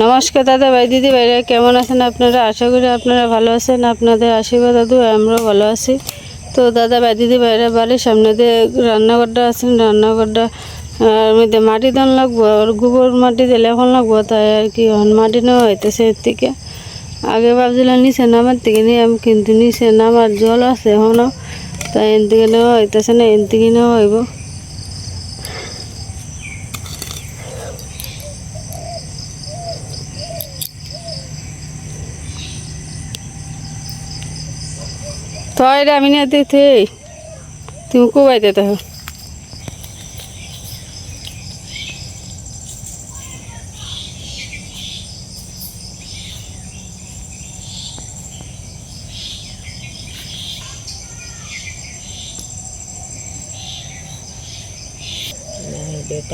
নমস্কার দাদা ভাই, দিদি ভাইরা, কেমন আছেন আপনারা? আশা করি আপনারা ভালো আছেন। আপনাদের আশীর্বাদ দাদু আমরাও ভালো আছি। তো দাদা ভাই, দিদি ভাইরা, বাড়ির সামনে দিয়ে রান্নাঘরটা আছেন রান্নাঘরটা আর মধ্যে মাটি দান লাগবো, আর গোবর মাটি দিলে এখন লাগবো, তাই আর কি মাটি নেওয়া হইতেছে এর থেকে। আগে ভাবছিলাম নিচে নামার থেকে নিয়ে আমি কিন্তু নিচে নামার জল আছে এখনও তাই এন থেকে নেওয়া হইতেছে না এন থেকে নেওয়া হইব। তো এটা আমি নিয়ে দিতে তুমি কোবাই দিতে হবে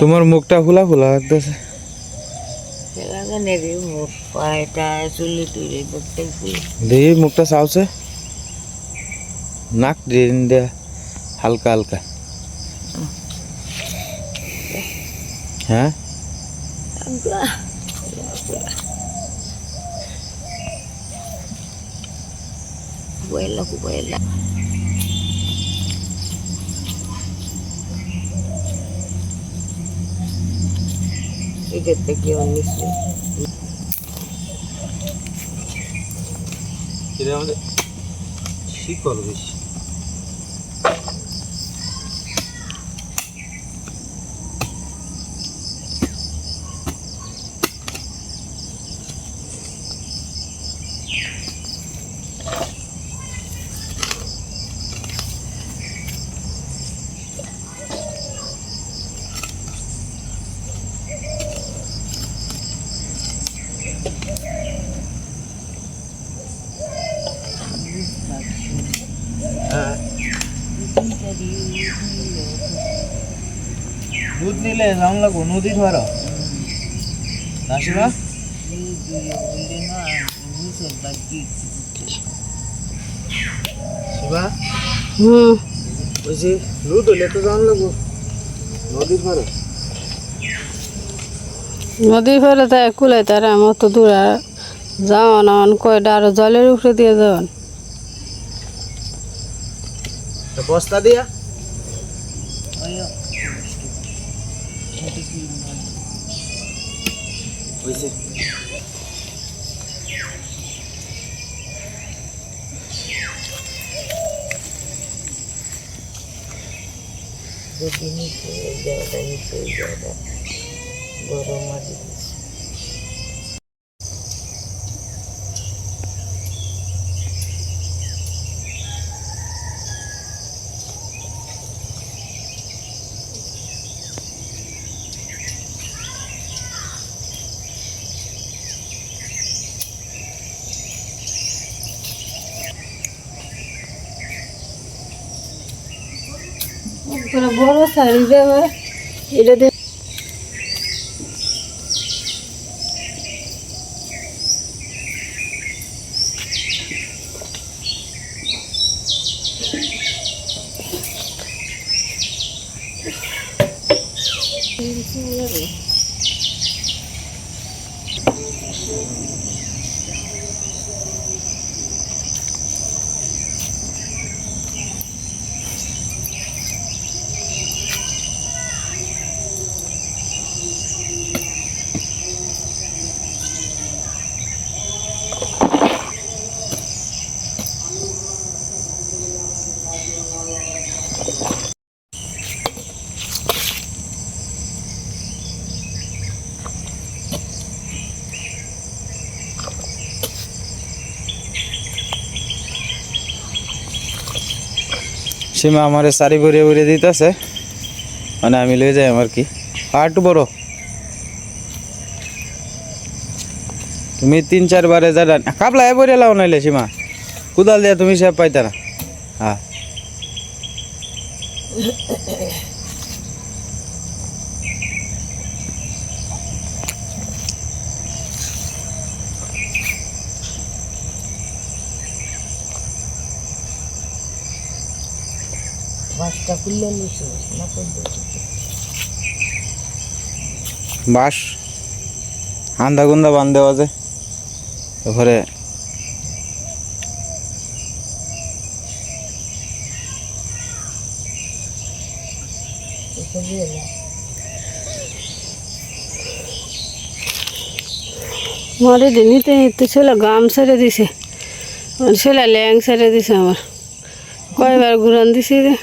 তোমার মুখটা খোলা খোলা লাগতেছে। লাগানে রে মুখ চুলি দেখি মুখটা চাওছে নাক দিন দে হালকা হালকা হ্যাঁ কুবাইলা কুবাইলা এদের থেকে নিশ্চয় এটা আমাদের শিকল দুধ নিলে যাও লাগবো নদী ধর। নাসিমা শিবা? হুম। বলছি দুধ হলে তো যাও লাগবো নদী ধর। নদীর ফেলে তাই কুলাই তার আমার তো দূর আর যাওয়ান কয়টা আরও জলের উপরে দিয়ে যাওয়ান। বস্তা দিয়া? হয়েছে যদি নিচে এই জায়গাটা নিচে এই জায়গাটা গরম দিচ্ছে বড় সাইজে হয় এটা সীমা আমার শাড়ি ভরিয়ে ভরিয়ে দিতেছে। মানে আমি লয়ে যাই আমার কি। আর বড়। তুমি তিন চারবারে যা কাপলা এ ভরে লাও নাইলে সীমা। কুদাল দিয়া তুমি সব পাইতা না। হ্যাঁ। বাসটা খুললে নিচে না পর্যন্ত বাঁশ আন্দা গুন্দা বান দেওয়া যায় তারপরে এসব দিয়ে না নিতে নিতে ছেলে গাম ছেড়ে দিছে। ছেলে ল্যাং ছেড়ে দিছে আমার। কয়বার ঘুরান দিছি রে।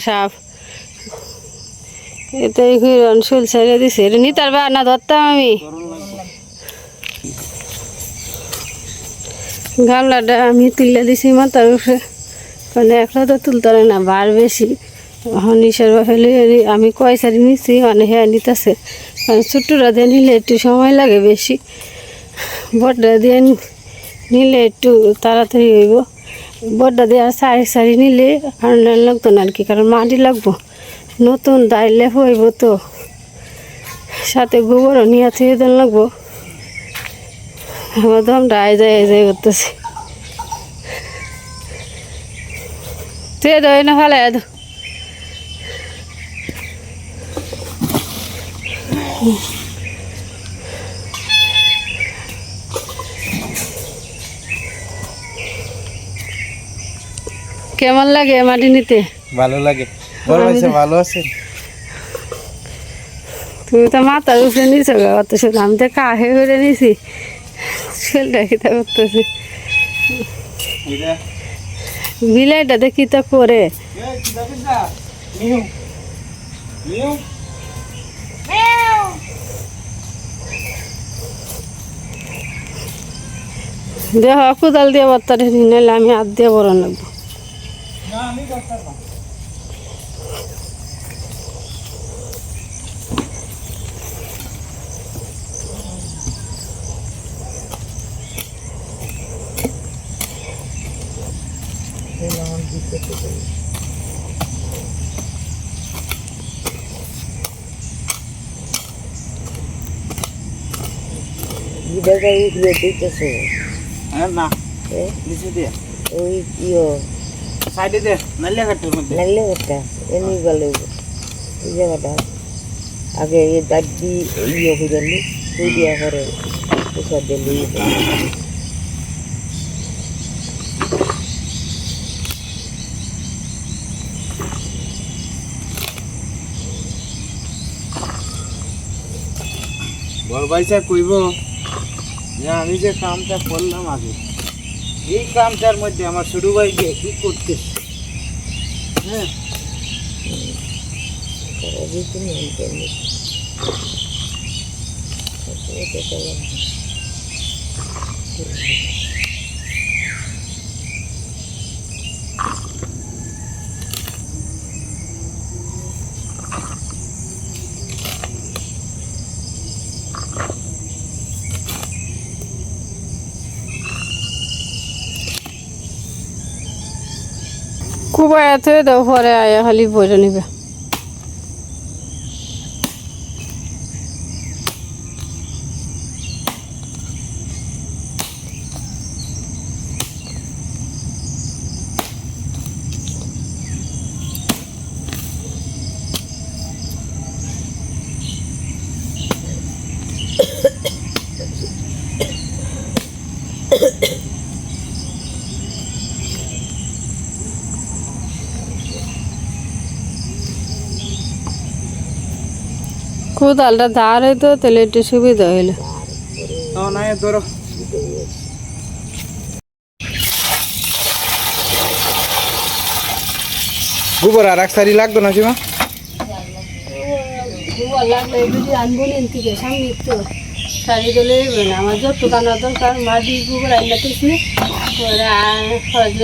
সাপ। শুল দিছে। বা আমি। আমি তুলে দিছি মাথার উপরে কারণ একলা তো না বার বেশি এখন নিশার ফেলে আমি কয় সারি নিছি মানে হ্যাঁ নিতেছে ছোট্টরা দিয়ে নিলে একটু সময় লাগে বেশি বড়টা দিয়ে নিলে একটু তাড়াতাড়ি হইব। বড়টা দিয়ে আর সারি সারি নিলে আর লাগতো না আর কি, কারণ মাটি লাগবো। নতুন দাইলে হইব তো। সাথে গোবরও নিয়ে থেকে দেন লাগবো। আমার দমটা আয় যায় আয় যায় করতেছে। তুই দই না ভালো এদ কেমন লাগে মাটি নিতে? ভালো লাগে। বড় ভালো আছে? তুমি তো মাথার উপরে নিছো গা অত শুধু আমি তো কাহে করে নিছি। ছেলেটা কিতা করতেছে? বিলাইটা দেখি তো করে দেহ কোদাল দিয়ে বত্তারে নিলে আমি হাত দিয়ে বড় লাগবো। গিটারটা উঠলে দিতেছে না এ, নিচে দিয়ে ওই ইয়ে সাইডে দে নালিয়া কাটের মধ্যে নাইলে একটা এমনি গেলে এই জায়গাটা আগে এ দাঁত দিয়ে ইয়ে হয়ে গেলি তুই দিয়া করে প্রসাদ দিলি বড় ভাইসা কইব যে আমি যে কামটা করলাম আগে এই কামটার মধ্যে আমার ছোট ভাইকে কি করতে হ্যাঁ। Thank যেত না আয়াতে পরে আয়া খালি বইটা নিবে। কোদালটা ধার হইতো তাহলে একটু সুবিধা হইল। ধরো। গোবর আর এক সারি লাগতো না সীমা? শাড়ি দিলে আমার যত কানা দরকার মাটি গোবর পরে আর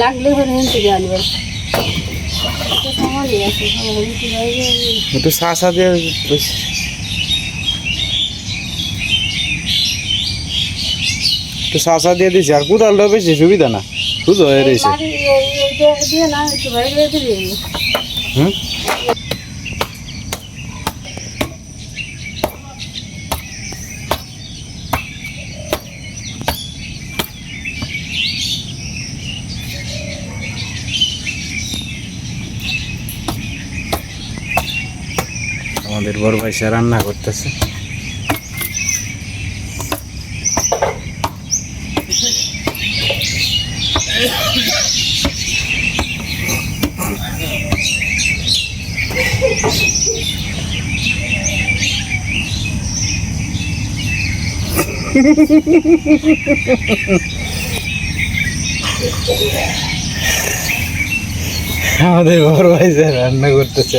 লাগলে পরে হেন থেকে আনবেন। একটু চা দিয়ে একটু চা দিয়ে দিছি আর কোদালটা বেশি সুবিধা না। বুঝো হয়ে রয়েছে। হুম? আমাদের বড় ভাই সে রান্না করতেছে। আমাদের বড় ভাই রান্না করতেছে।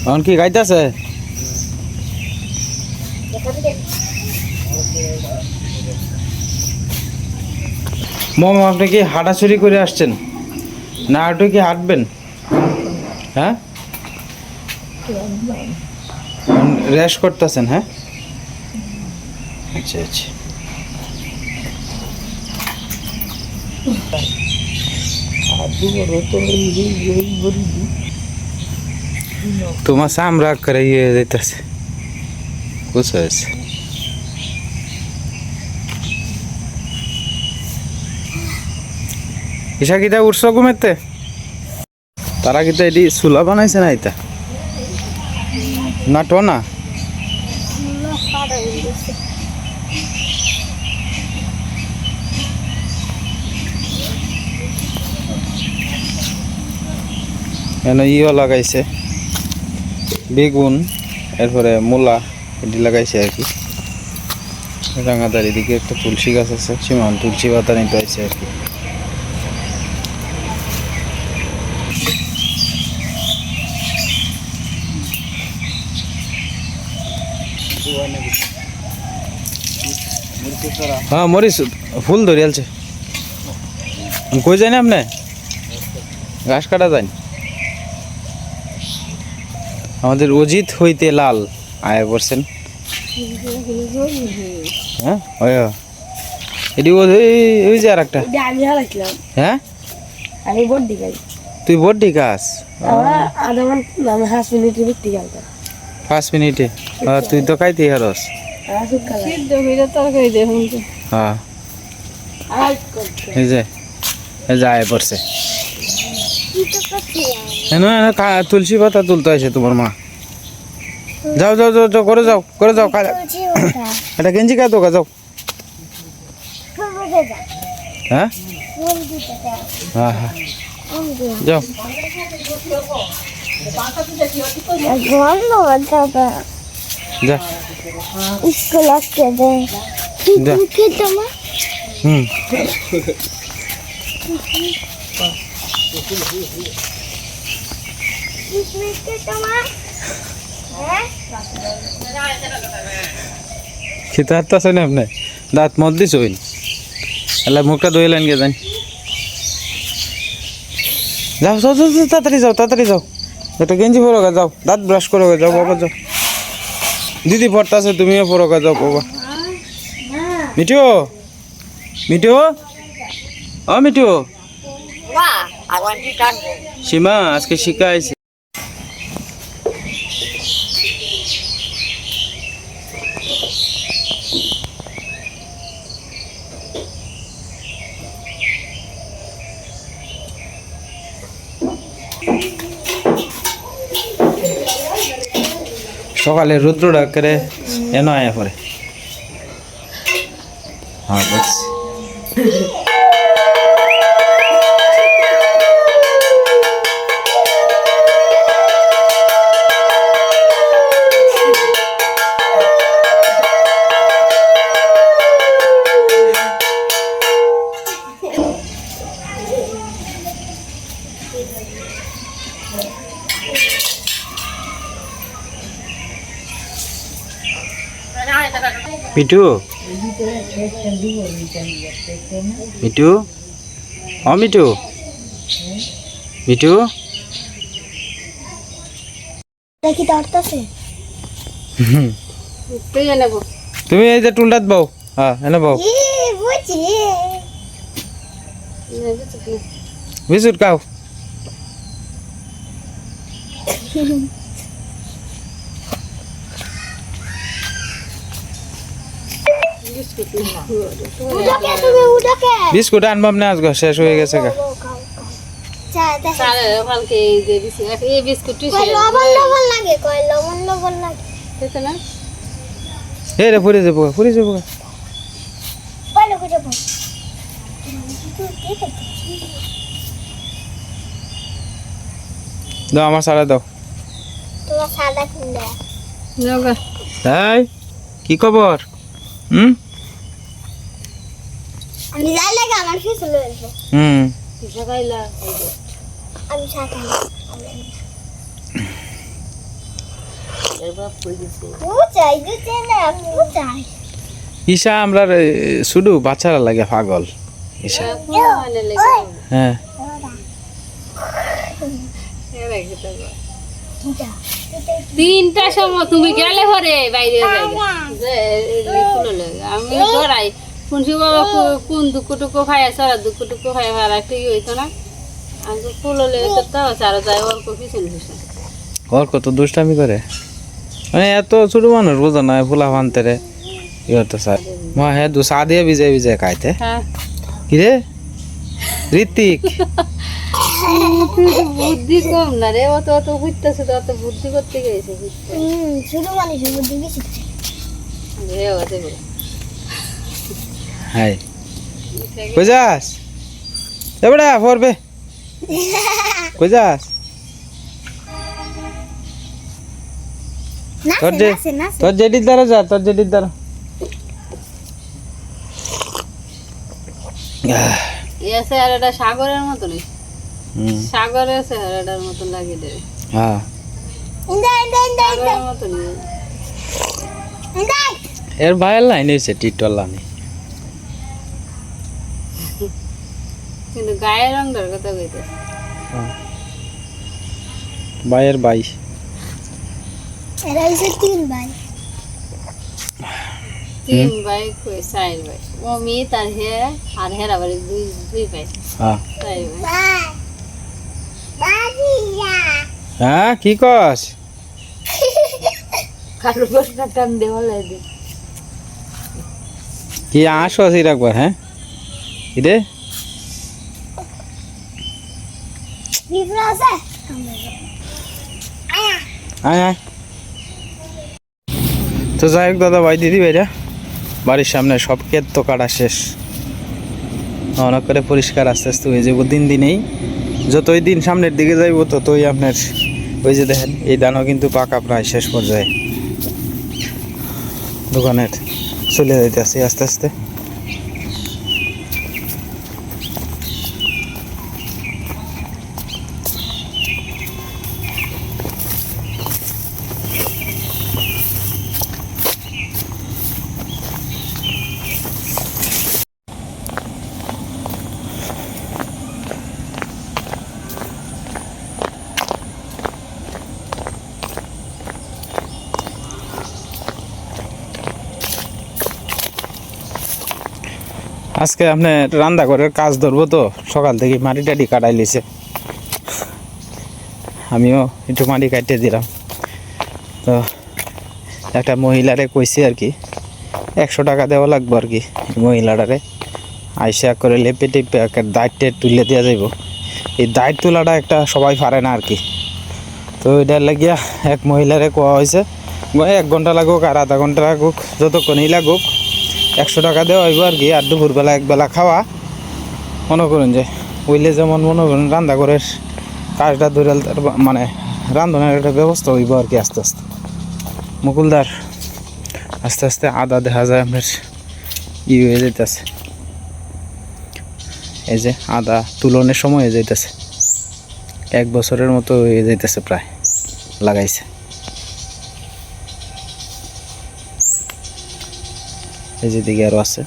এখন কি গাইতেছে? মম, আপনি কি হাঁটাছুরি করে আসছেন? না, একটু কি হাঁটবেন? হ্যাঁ? রেস্ট করতেছেন হ্যাঁ? আচ্ছা আচ্ছা। তোমার সামরাগ করে ইয়ে যেতেছে বুঝতে হয়েছে ইসা কিতা উঠছ ঘুমেতে? তারা কিতা এটি চুলা বানাইছে না এটা? না টোনা। এনে ইও লাগাইছে। বেগুন, এরপরে মূলা, এটি লাগাইছে আর কি। রাঙাদার এদিকে একটা তুলসী গাছ আছে সীমান তুলসী পাতা নিতে হয়েছে আর কি। হ্যাঁ মরিস ফুল ধরিয়ালছে কই যাই না আপনি? ঘাস কাটা যান আমাদের অজিত হইতে লাল। আয় পড়ছেন। হ্যাঁ? ওই এটি ওই- ওই যে আর একটা হ্যাঁ? আমি বোর্ড দিকাই তুই গাছ আমরা আধা ঘণ্টা আমি পাঁচ মিনিটে তুই তো খাইতে হারস। হ্যাঁ। এই যে এই যে আয় পড়ছে। তুলসী পাতা তুলতে আছে তোমার মা। যাও যাও যাও যাও করে যাও করে যাও এটা গেঞ্জি কা তো যাও। হ্যাঁ? হ্যাঁ হ্যাঁ। যাও। যা। স্কুল আসতে দেয় যা হুম। খেতে হারতেছে না আপনি দাঁত মত দিস ওই। এলা মুখটা ধুইলেন গে জানি যাও যাও যাও যাও, তাড়াতাড়ি যাও তাড়াতাড়ি যাও। একটা গেঞ্জি পরো যাও। দাঁত ব্রাশ করো যাও বাবা যাও। দিদি পড়তাছে তুমিও পরো যাও বাবা। মিঠু? মিঠু? ও মিঠু? সীমা আজকে শিখাইছে সকালে রুদ্র ডাক্তারে এন আয়া পরে। হ্যাঁ মিঠু? মিঠু? অ মিঠু? মিঠু? দেখি ধরতেছে তুমি এই যে টুলটাত বউ। হ্যাঁ এনে বউ। ই বুঝি বিস্কুট খাও। বিস্কুট আনবাম না আজকে শেষ হয়ে গেছে গা। চা দেখ। সারে কালকে এই যে বিস্কুট এই বিস্কুট কয় লবণ লবণ লাগে কয় লবণ লবণ লাগে। খেতে না? এই রে ফুরে যাব গা, যাব দাও আমার সারা দাও। তোমার কি খবর? হুম? আমি যাই লাগে আমার ফিস চলে আসব হুম। আমি ঈশা আমরা শুধু বাচ্চারা লাগে পাগল ঈশা। হ্যাঁ। তিনটার সময় তুমি গেলে পরে বাইরে। আমি ধরাই। শুনছি বাবা কোন দুঃখ টুকু খাই সারা দুঃখ টুকু খাই আর একটা ইয়ে হইতো না। আমি তো ফুলো লেগে তো তাও সারা যায় অল্প পিছনে পিছনে ওর কত দুষ্টামি করে? মানে এত ছোট মানুষ বোঝো না ফুলা ফানতে রে। ইয়ে তো স্যার। মা হ্যাঁ দু চা দিয়ে ভিজাই ভিজাই খাইতে। হ্যাঁ। কিরে ঋত্বিক। বুদ্ধি কম না রে অত অত বুঝতেছে তো অত বুদ্ধি করতে গেছে। হুম শুধু মানুষের বুদ্ধি বেশি আছে বলে হাই। কই যাস? এবড়া পড়বে কই যাস? তোর যে তোর জেডির দ্বারা যা তোর জেডির দ্বারা। এসে আর এটা সাগরের মতনই হুম। সাগরের চেহারাটার মতন লাগে রে ইন্দা হ্যাঁ। ইন্দা ইন্দা ইন্দা এর ভাইয়ের লাইন হয়েছে টিটল লানি কিন্তু গায়ের রংটার কথা কইতে। ভাইয়ের বাইশ এরা হচ্ছে তিন ভাই তিন ভাই কই চার ভাই মমি তার হে আর হেরা বাড়ি দুই দুই ভাই হ্যাঁ। চার ভাই ভাই হ্যাঁ কি কস? কারও বসটা টান দেওয়া লাগে কি আসো রাখবার হ্যাঁ? কি রে? আয় আয়। তো যাই হোক দাদা, ভাই, দিদি ভাইরা, বাড়ির সামনে সব ক্ষেত তো কাটা শেষ। অনেক করে পরিষ্কার আস্তে আস্তে হয়ে যাব দিন দিনেই। যতই দিন সামনের দিকে যাইব, ততই আপনার ওই যে দেখেন, এই ধানও কিন্তু পাকা প্রায় শেষ পর্যায়ে। দোকানের চলে যাইতেছে আস্তে আস্তে। আজকে আপনি রান্না করে কাজ ধরবো তো, সকাল থেকে মাটি টাটি কাটাই লিছে। আমিও একটু মাটি কাটিয়ে দিলাম। তো একটা মহিলারে কইছি আর কি, একশো টাকা দেওয়া লাগবে আর কি। মহিলাটারে আইসা করে লেপে টেপে একটা দায়িত্বে তুলে দেওয়া যাইব। এই দায়িত্ব তোলাটা একটা সবাই পারে না আর কি। তো এটার লাগিয়া এক মহিলারে কোয়া হয়েছে এক ঘণ্টা লাগুক আর আধা ঘণ্টা লাগুক, যতক্ষণই লাগুক একশো টাকা দেওয়া হইব আর কি, আর দুপুরবেলা একবেলা খাওয়া। মনে করুন যে, ওইলে যেমন মনে করুন রান্না করে কাজটা ধরে মানে রান্ধনের একটা ব্যবস্থা হইব আর কি আস্তে আস্তে। মুকুলদার, আস্তে আস্তে আদা দেখা যায় আপনার ই হয়ে যাইতেছে। এই যে আদা তুলনের সময় হয়ে যাইতেছে। এক বছরের মতো হয়ে যাইতেছে প্রায়, লাগাইছে। এই যে দিকে আছে।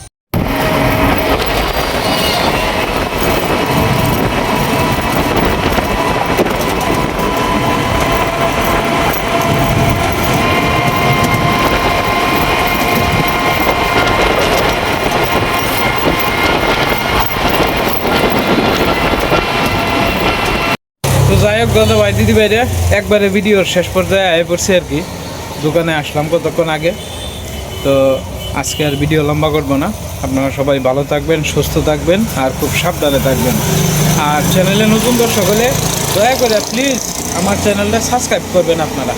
ভাই, দিদি বাইরে একবারে ভিডিওর শেষ পর্যায়ে আয় পড়ছে আর কি। দোকানে আসলাম কতক্ষণ আগে? তো আজকে আর ভিডিও লম্বা করব না। আপনারা সবাই ভালো থাকবেন, সুস্থ থাকবেন আর খুব সাবধানে থাকবেন। আর চ্যানেলে নতুন দর্শক হলে দয়া করে প্লিজ আমার চ্যানেলটা সাবস্ক্রাইব করবেন আপনারা।